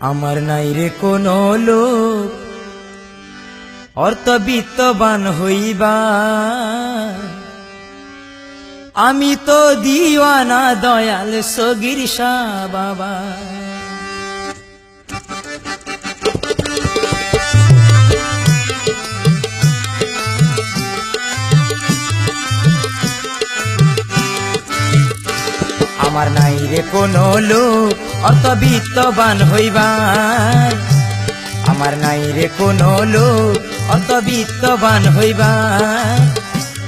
আমার নাই রে কোন লোক। অর্থ বিত্তবান হইবা। আমি তো দিওয়ানা দয়াল সগির বাবা। আমার নাই রে কোন লোক অত বিত্তবান হইবার। আমার নাই রে কোন লোক অত বিত্তবান হইবার।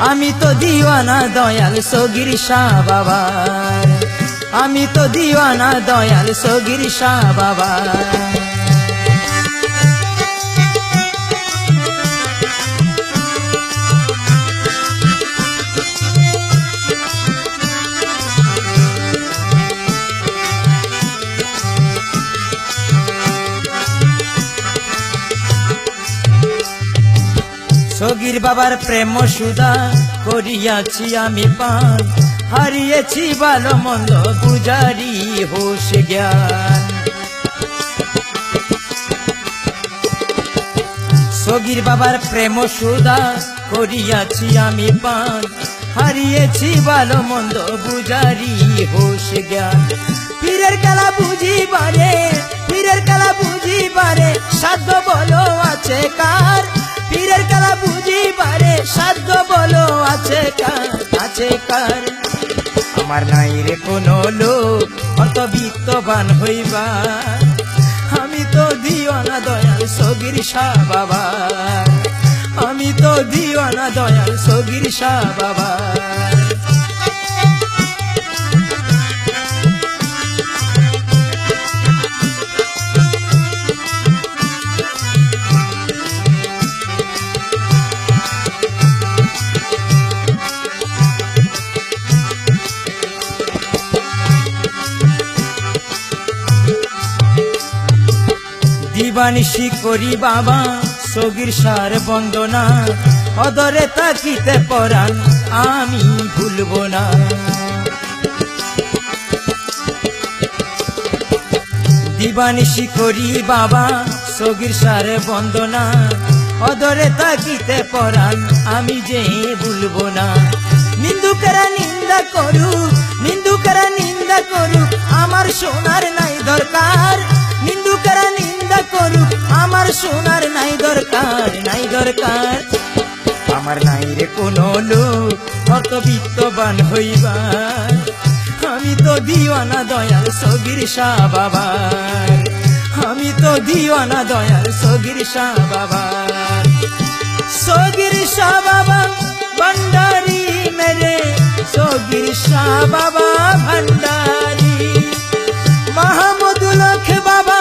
আমি তো দিওয়ানা দয়াল সগির শাহ বাবা আমি তো দিওয়ানা দয়াল সগির শাহ বাবার। সগির বাবার প্রেম সুদা করিয়াছি আমি পান। হারিয়েছি ভালো মন্দ পূজারি হোস জ্ঞান। সগির বাবার প্রেম সুদা করিয়াছি আমি পান। হারিয়েছি ভালো মন্দ বুঝারি হোস জ্ঞান। পীরের কালা বুঝি পারে, পীরের কালা বুঝি পারে, সাধ্য বলো আছে কার? আছে কার আমার নাই রে কোনো লোক অত বিত্তবান হইবা আমি তো দিও দিওয়ানা দয়াল সগির শাহ বাবা আমি তো দিও দিওয়ানা দয়াল সগির শাহ বাবা দিবানিশি করি বাবা, সগির সার বন্দনা। অদরে তাকিতে পরান আমি ভুলব না। দিবানিশি করি বাবা, সগির সার বন্দনা। অদরে তাকিতে পরান আমি যে ভুলব না। নিন্দুকেরা নিন্দা করু নিন্দুকেরা নিন্দা করু আমার সোনার দরকার। আমার নাই রে কোনো লোক কত বিত্তবান হইবা আমি তো দিওয়ানা দয়াল সগির শাহ বাবার। আমি তো দিওয়ানা দয়াল সগির শাহ বাবার। সগির শাহ বাবা, ভান্ডারি মেরে। সগির শাহ বাবা, ভান্ডারি। মাহমুদুল হক বাবা,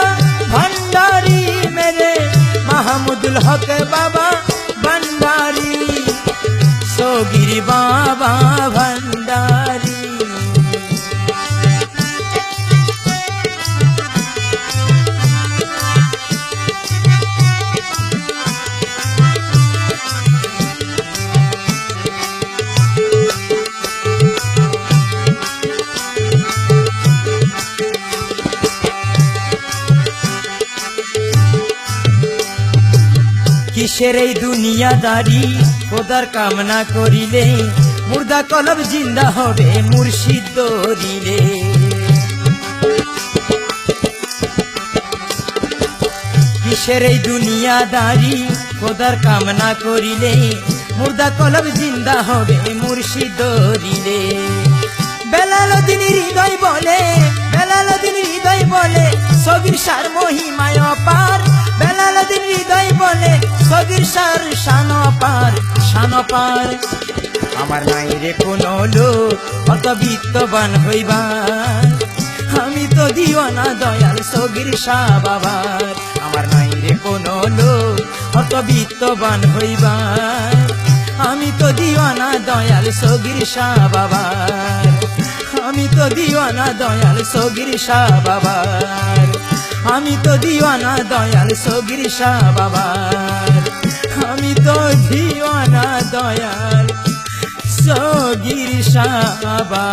ভান্ডারি মেরে। মাহমুদুল হক বাবা কিসের এই দুনিয়াদারি, খোদার কামনা করিলে, মুর্দা কলব জিন্দা হবে, মুর্শিদ দরিলে। কিসের এই দুনিয়াদারি, খোদার কামনা করিলে, মুর্দা কলব জিন্দা হবে, মুর্শিদ দরিলে। বেলালদিন হৃদয় বলে বেলালদিন হৃদয় বলে, সবির সার মহিমায় পার বেলালদিন হৃদয় বলে সবির সার পার শান পার আমার নাই রে কোনো লোক অত বিত্তবান হইবার। আমি তো দিও না দয়াল সগির শাহ বাবার। আমার নাই রে কোনো লোক অত বিত্তবান হইবার। আমি তো দিও না দয়াল সগির শাহ বাবার। আমি তো দিও না দয়াল সগির শাহ বাবার। আমি তো দিওয়ানা দয়াল সগির শাহ বাবার। আমি তো দিওয়ানা দয়াল সগির শাহ বাবা